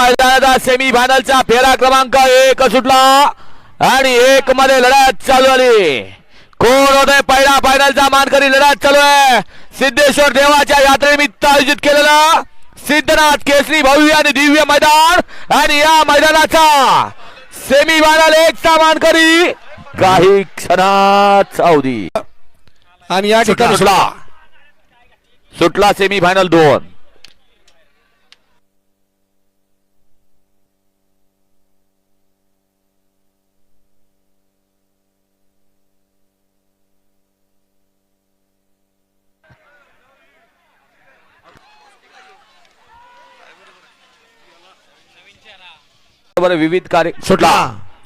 मैदानाचा semi फायनलचा फेरा क्रमांक एक सुटला. आणि एक मध्ये लढत चालू झाली. कोण होते पहिला फायनलचा मानकरी लढत चालू आहे. सिद्धेश्वर देवाच्या यात्रेनिमित्त आयोजित केलेला सिद्धनाथ केसरी भव्य आणि दिव्य मैदान. आणि या मैदानाचा सेमी फायनल एकचा मानकरी काही क्षणात सावधी. आणि या ठिकाणी सुटला. सुटला सेमी फायनल दोन. बरं विविध कार्य सुटला.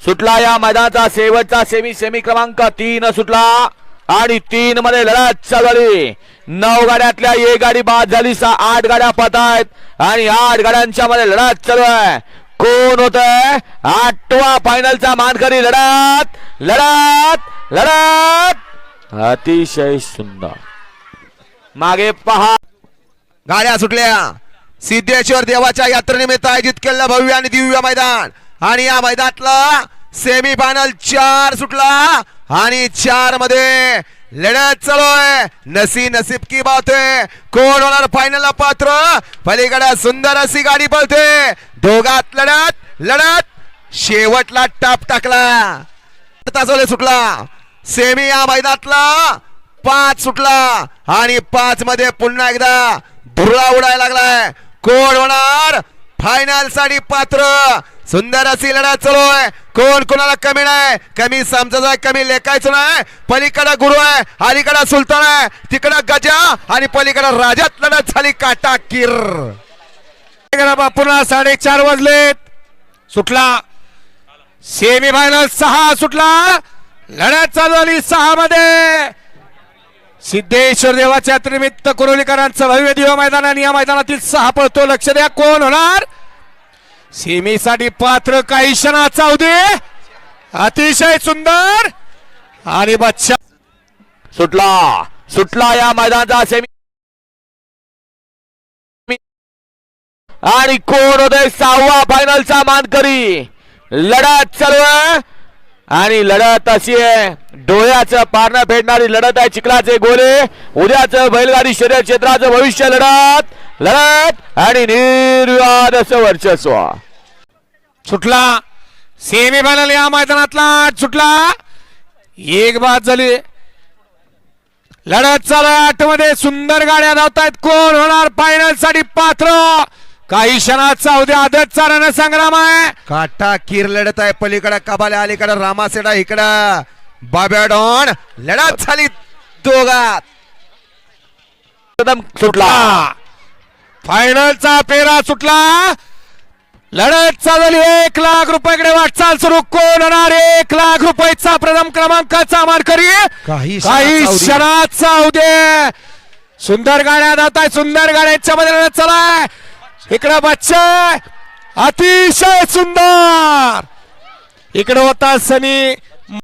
सुटला. या मैदानाचा शेवटचा सेमी सेमी क्रमांक तीन सुटला. आणि तीन मध्ये लढत चालू झाली नऊ गाड्यातल्या एक गाडी बाद झाली सहा आठ गाड्या पत आहेत. आणि आठ गाड्यांच्या मध्ये लढत चालू आहे. कोण होत? आठवा फायनलचा मानकरी लढत. लढत लढत. अतिशय सुंदर. मागे पहा. गाड्या सुटल्या. सिद्धेश्वर देवाच्या यात्रेनिमित्त आयोजित केलेलं भव्य आणि दिव्य मैदान. आणि या मैदानातला सेमी फायनल चार सुटला. आणि चारमध्ये लढत चालू आहे. नसी नसीब की बात आहे. कोण होणार फायनलला पात्र? पलीकडे सुंदर अशी गाडी पळते. दोघात लढत लढत. शेवटला टाप टाकला. तासवले सुटला. सेमी या मैदानातला पाच सुटला. आणि पाच मध्ये पुन्हा एकदा धुरळा उडायला लागलाय. कोण होणार? फायनलसाठी पात्र. सुंदर अशी लढा चालू आहे. कोण कोणाला कमी नाही? कमी समजायचं आहे कमी लेखायचं नाही. पलीकडे गुरु आहे अलीकडे सुलतान आहे. तिकडं गजा आणि पलीकडे राजात लढत झाली काटा किर पुन्हा साडेचार वाजलेत. सुटला. सेमी फायनल सहा सुटला. लढत चालू झाली सहा मध्ये सिद्धेश्वर देवाच्या यात्रेनिमित्त कुरोलीकरांचं भव्य दिव मैदान आणि या मैदानातील सहा पळतो लक्ष द्या. कोण होणार? सेमीसाठी पात्र काही क्षणात दे अतिशय सुंदर. आणि बच्चा सुटला. सुटला या मैदानाचा सेमी आणि कोण होतोय सहावा फायनलचा मानकरी. लढत चालू आहे. आणि लढत अशी आहे. डोळ्याचं पारणं फेडणारी लढत आहे चिखलाचे गोले. उद्याचं बैलगाडी शरीर क्षेत्राचं भविष्य लढत. लढत आणि निर्वाद असं वर्चस्व. सुटला. सेमी फायनल या मैदानातला. सुटला. एक बाद झाली. लढत चालू आहे. आठमध्ये सुंदर गाड्या धावतायत. कोण होणार? फायनलसाठी पात्र. काही क्षणात चावते आदत चालणं संग्राम आहे. काटा किर लढत आहे पलीकडे कबाल्या अलीकडे रामासेडा इकडं. बाब्या डॉन लढत झाली दोघात. कदम सुटला. फायनलचा पेरा सुटला. लढत चालली एक लाख रुपयाकडे वाटचाल सुरू. कोण होणार? एक लाख रुपयाचा प्रथम क्रमांकाचा मानकरी काही काही क्षणात चावडी. क्षणात चावू दे. सुंदर गाड्या धावत आहे सुंदर गाड्यांच्या मध्ये लढत चला इकडं बच्चा अतिशय सुंदर. इकडं होता सनी